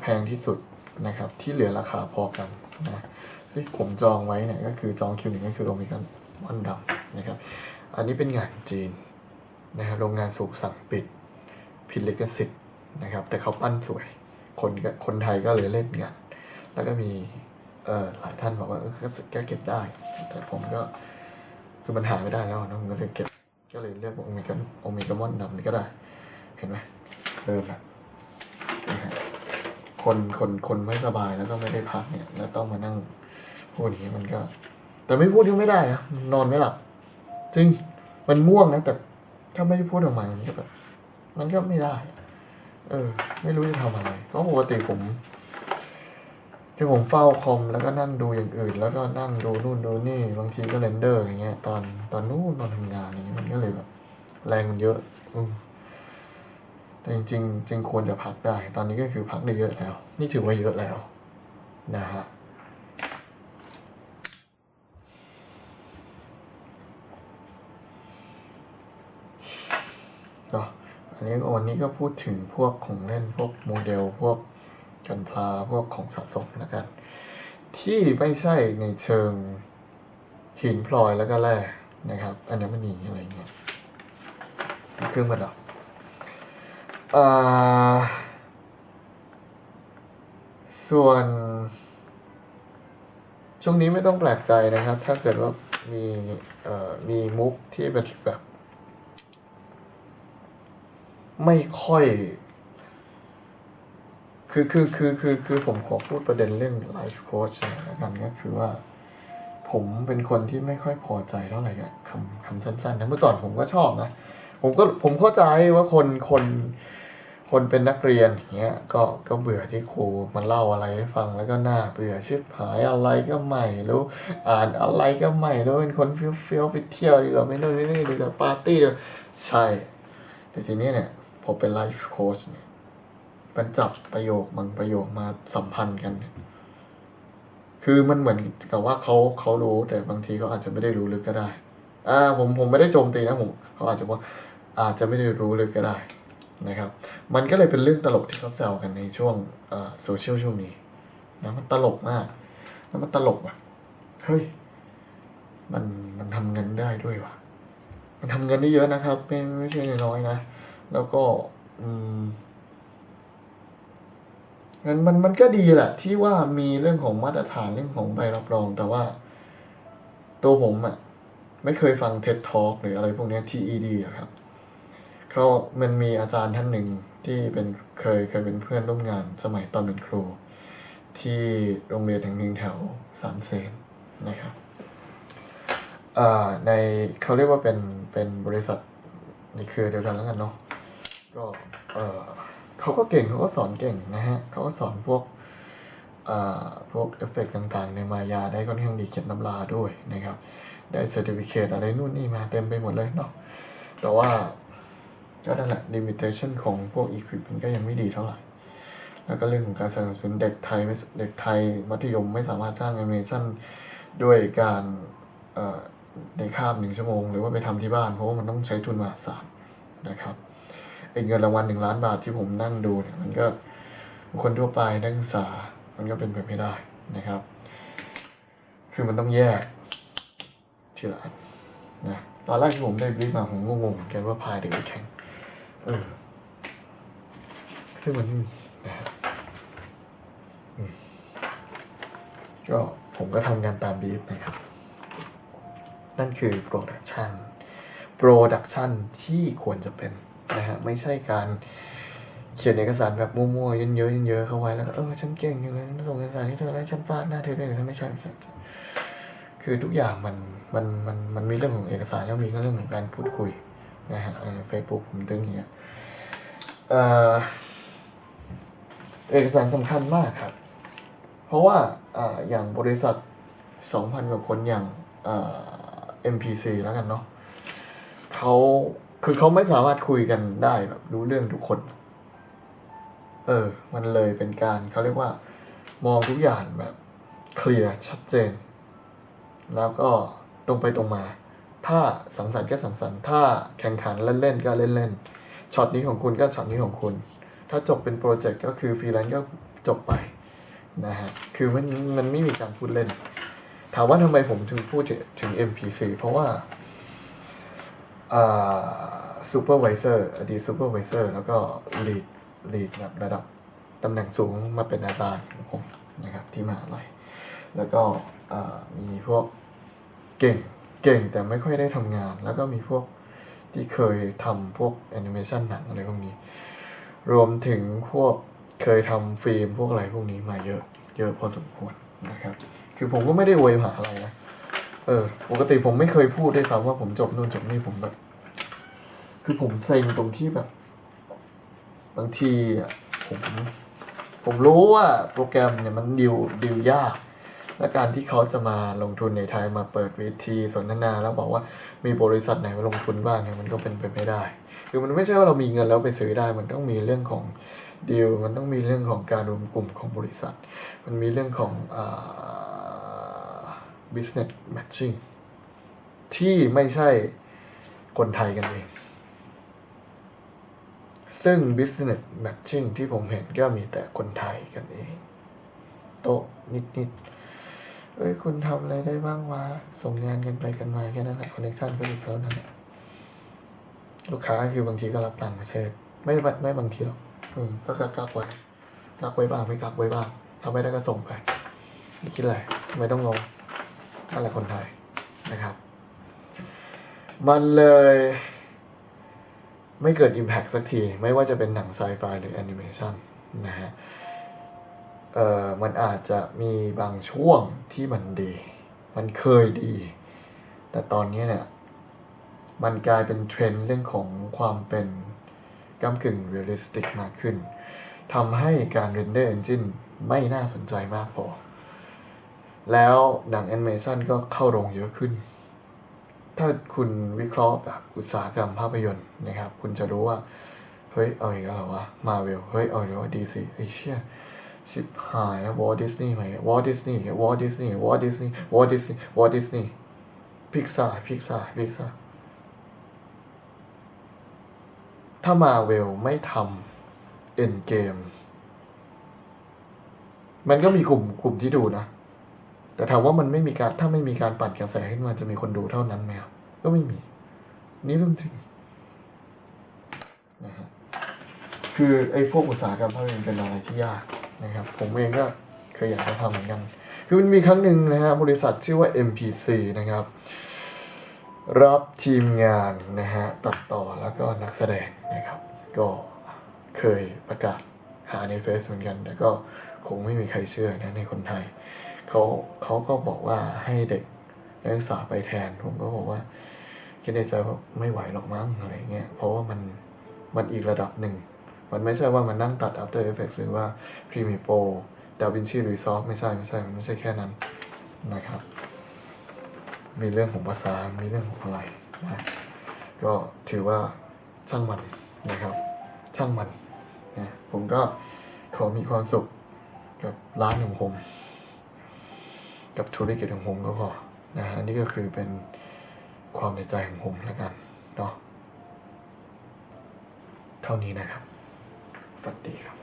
แพงที่สุดนะครับ ที่เหลือราคาพอกันนะที่ผมจองไว้เนี่ยก็คือจองคิวหนึ่งก็คือโอเมก้าวันดำนะครับ อันนี้เป็นงานจีนนะครับโรงงานสูกสั่งปิดผิดลิขสิทธิ์นะครับ แต่เขาปั้นสวย คนคนไทยก็เลยเล่นงานแล้วก็มีเอ่อหลายท่านบอกว่าเออก็แก้เก็บได้ แต่ผมก็คือมันหาไม่ได้แล้วนะผมก็เลยเก็บก็เลยเลือกโอเมก้าโอเมก้ามอนดำนี่ก็ได้ เห็นไหมเริ่มละนะฮะ คนคนคนไม่สบายแล้วก็ไม่ได้พักเนี่ยแล้วต้องมานั่งพูดอย่างนี้มันก็ แต่ไม่พูดยังไม่ได้นะนอนไม่หลับจริงมันม่วงนะแต่ถ้าไม่ได้พูดออกมามันก็แบบมันก็ไม่ได้ เออ ไม่รู้จะทำอะไรเพราะปกติผมที่ผมเฝ้าคอมแล้วก็นั่งดูอย่างอื่น แล้วก็นั่งดูนู่นดูนี่บางทีก็เรนเดอร์อะไรเงี้ย ตอนตอนนู้นตอนทำงานอะไรเงี้ยมันก็เลยแบบแรงมันเยอะอื แต่จริงๆจริงควรจะพักได้ ตอนนี้ก็คือพักได้เยอะแล้ว นี่ถือว่าเยอะแล้วนะฮะก็อันนี้วันนี้ก็พูดถึงพวกของเล่นพวกโมเดลพวกกันพลาพวกของสะสมแล้วกัน ที่ไม่ใช่ในเชิงหินพลอยแล้วก็แร่นะครับ อัญมณีอะไรเงี้ยเครื่องประดับอ่า ส่วน ช่วงนี้ไม่ต้องแปลกใจนะครับ ถ้าเกิดว่ามีมีมุกที่เป็นแบบ ไม่ค่อย คือคือคือคือคือผมขอพูดประเด็นเรื่องไลฟ์โค้ชแล้วกันก็คือว่าผมเป็นคนที่ไม่ค่อยพอใจเท่าไหร่กับคำคำสั้นๆนะเมื่อก่อนผมก็ชอบนะ ผมก็ผมเข้าใจว่าคนคนคนเป็นนักเรียนอย่างเงี้ยก็ก็เบื่อที่ครูมันเล่าอะไรให้ฟังแล้วก็น่าเบื่อชิบหายอะไรก็ไม่รู้อ่านอะไรก็ไม่รู้เป็นคนเฟี้ยวๆไปเที่ยวดีกว่าไม่นู่นไม่นี่ดีกว่าปาร์ตี้ใช่ แต่ทีนี้เนี่ยพอเป็นไลฟ์โค้ชเนี่ยมันจับประโยคบางประโยคมาสัมพันธ์กัน คือมันเหมือนกับว่าเขาเขารู้แต่บางทีเขาอาจจะไม่ได้รู้ลึกก็ได้ อ่าผมผมไม่ได้โจมตีนะผมเขาอาจจะว่า อาจจะไม่ได้รู้ลึกก็ได้นะครับ มันก็เลยเป็นเรื่องตลกที่เขาแซวกันในช่วงโซเชียลช่วงนี้นะมันตลกมากแล้วมันตลกว่ะเฮ้ยมันมันทำเงินได้ด้วยว่ะ มันทำเงินได้เยอะนะครับไม่ไม่ใช่น้อยนะ แล้วก็อืมมันมันมันก็ดีแหละ ที่ว่ามีเรื่องของมาตรฐานเรื่องของใบรับรอง แต่ว่า ตัวผมอะ่ะ ไม่เคยฟัง TED Talk หรืออะไรพวกนี้ TED อะครับ เขามันมีอาจารย์ท่านหนึ่งที่เป็นเคยเคยเป็นเพื่อนร่วมงานสมัยตอนเป็นครู ที่โรงเรียนแห่งหนึ่งแถวสามเสนนะครับอ่าในเขาเรียกว่าเป็นเป็นบริษัทในเครือเดียวกันแล้วกันเนาะก็เออเขาก็เก่งเขาก็สอนเก่งนะฮะเขาก็สอนพวกอ่าพวกเอฟเฟกต์ต่างๆ ในมายาได้ค่อนข้างดีเขียนตำราด้วยนะครับ ได้เซอร์ติฟิเคตอะไรนู่นนี่มาเต็มไปหมดเลยเนาะแต่ว่า ก็นั่นแหละลิมิเ t ชันของพวก equipment ก็ยังไม่ดีเท่าไหร่ แล้วก็เรื่องของการสนับสนุนเด็กไทยเด็กไทยมัธยมไม่สามารถสร้างแอนิเมชันด้วยการในคาบหนึ่งชั่วโมง หรือว่าไปทำที่บ้านเพราะว่ามันต้องใช้ทุนมหาศาลนะครับไอ้เงินรางวัลหนึ่งล้านบาทที่ผมนั่งดูเนี่ยมันก็คนทั่วไปนักศึกษา มันก็เป็นไปไม่ได้นะครับ คือมันต้องแยกทีละอันนะตอนแรกที่ผมได้บรีฟมาผมก็งงเหมือนกันว่าพายเด็กไปแข่ง เออ ซึ่งมันไม่มีนะครับก็ผมก็ทำงานตามบีฟนะครับ นั่นคือ Production Production ที่ควรจะเป็นนะฮะไม่ใช่การเขียนเอกสารแบบมั่วๆ เยอะๆเยอะๆเข้าไว้แล้วก็เออฉันเก่งอย่างนั้นส่งเอกสารให้เธอแล้วฉันฟาดหน้าเธอได้ฉันไม่ใช่ไม่ใช่คือทุกอย่างมันมันมันมันมีเรื่องของเอกสารแล้วมีก็เรื่องของการพูดคุย นะฮะเฟซบุ๊กผมตึงองเงี้ยเอกสารสำคัญมากครับ เพราะว่าออย่างบริษัทสองพันกว่าคนอย่างอ่า MPC แล้วกันเนาะเขาคือเขาไม่สามารถคุยกันได้แบบรู้เรื่องทุกคน เออ มันเลยเป็นการเขาเรียกว่า มองทุกอย่างแบบเคลียร์ชัดเจน แล้วก็ตรงไปตรงมา ถ้าสังสรรค์ก็สังสรรค์ถ้าแข่งขันเล่นๆก็เล่นๆช็อตนี้ของคุณก็ช็อตนี้ของคุณ ถ้าจบเป็นโปรเจกต์ก็คือฟรีแลนซ์ก็จบไปนะฮะคือมันมันไม่มีการพูดเล่น ถามว่าทำไมผมถึงพูดถึง MPC เพราะว่าอ่าซูเปอร์วิเซอร์อดีตซูเปอร์วิเซอร์แล้วก็ลีดลีดแบบระดับตำแหน่งสูงมาเป็นอาจารย์ของผมนะครับที่มหาลัยแล้วก็มีพวกเก่ง เก่งแต่ไม่ค่อยได้ทำงาน แล้วก็มีพวกที่เคยทำพวกแอนิเมชันหนังอะไรพวกนี้ รวมถึงพวกเคยทำฟิล์มพวกอะไรพวกนี้มาเยอะ เยอะพอสมควรนะครับ คือผมก็ไม่ได้อวยหาอะไรนะ เออ ปกติผมไม่เคยพูดได้วยซ้ำว่าผมจบนู่นจบนี่ผมแบบ คือผมเซ็งตรงที่แบบ บางทีอะผมผมรู้ว่าโปรแกรมเนี่ยมันดิวดิวยาก และการที่เขาจะมาลงทุนในไทยมาเปิดเวทีสนทนา แล้วบอกว่ามีบริษัทไหนมาลงทุนบ้างเนี่ยมันก็เป็นไปไม่ได้ คือมันไม่ใช่ว่าเรามีเงินแล้วไปซื้อได้ มันต้องมีเรื่องของดีลมันต้องมีเรื่องของการรวมกลุ่มของบริษัท มันมีเรื่องของอ business matching ที่ไม่ใช่คนไทยกันเอง ซึ่ง business matching ที่ผมเห็นก็มีแต่คนไทยกันเอง โต๊ะนิด ๆ เอ้ยคุณทำอะไรได้บ้างวะส่งงานกันไปกันมาแค่นั้นแหละคอนเนคชั่นก็มีแล้วนั่นแหละลูกค้าคือบางทีก็รับต่างประเทศไม่ไม่ไม่บางทีหรอกอืมก็กักกักไว้กักไว้บ้างไม่กักไว้บ้างทำไม่ได้ก็ส่งไปไม่คิดอะไรไม่ต้องงงนั่นแหละคนไทยนะครับ มันเลยไม่เกิด Impact สักที ไม่ว่าจะเป็นหนังไซไฟหรือแอนิเมชันนะฮะ เอ่อมันอาจจะมีบางช่วงที่มันดี มันเคยดี แต่ตอนนี้เนี่ยมันกลายเป็นเทรนด์เรื่องของความเป็นก้ากึ่งเรียลลิสติกมากขึ้นทำให้การเรนเดอร์เอนจินไม่น่าสนใจมากพอ แล้วหนังแอนิเมชันก็เข้าโรงเยอะขึ้น ถ้าคุณวิเคราะห์แบบอุตสาหกรรมภาพยนตร์นะครับ คุณจะรู้ว่า เฮ้ย เอาอีกแล้วเหรอวะมาเวลเฮ้ย เอาอีกแล้วดีซีไอ้เชี่ย ชิบหายแล้ววอลดิสนีย์ไหมวอลดิสนีย์วอลดิสนีย์วอลดิสนีย์วอลดิสนีย์วอลดิสนีย์พิกซาพิกซาพิกซาถ้ามาเวลไม่ทำเอ็นเกม มันก็มีกลุ่มกลุ่มที่ดูนะ แต่ถามว่ามันไม่มีการถ้าไม่มีการปั่นกระแสขึ้นมาจะมีคนดูเท่านั้นไหมก็ไม่มี นี่เรื่องจริงนะฮะคือไอ้พวกอุตสาหกรรมภาพยนตร์เป็นอะไรที่ยาก นะครับ ผมเองก็เคยอยากจะทำเหมือนกัน คือมันมีครั้งหนึ่งนะฮะบริษัทชื่อว่า MPC นะครับ รับทีมงานนะฮะตัดต่อแล้วก็นักแสดงนะครับ ก็เคยประกาศหาในเฟซเหมือนกัน แต่ก็คงไม่มีใครเชื่อนะในคนไทยเขาเขาก็บอกว่าให้เด็กนักศึกษาไปแทน ผมก็บอกว่าคิดในใจว่าไม่ไหวหรอกมั้งอะไรเงี้ยเพราะว่ามันมันอีกระดับหนึ่ง มันไม่ใช่ว่ามันนั่งตัด After Effects หรือว่า Premiere Pro DaVinci Resolve ไม่ใช่ไม่ใช่ มันไม่ใช่แค่นั้นนะครับ มีเรื่องของภาษา มีเรื่องของอะไรนะก็ถือว่าช่างมันนะครับ ช่างมันนะผมก็ขอมีความสุขกับร้านของผม กับธุรกิจของผมก็พอนะฮะอันนี่ก็คือเป็นความในใจของผมแล้วกันเนาะเท่านี้นะครับ പട്ടിക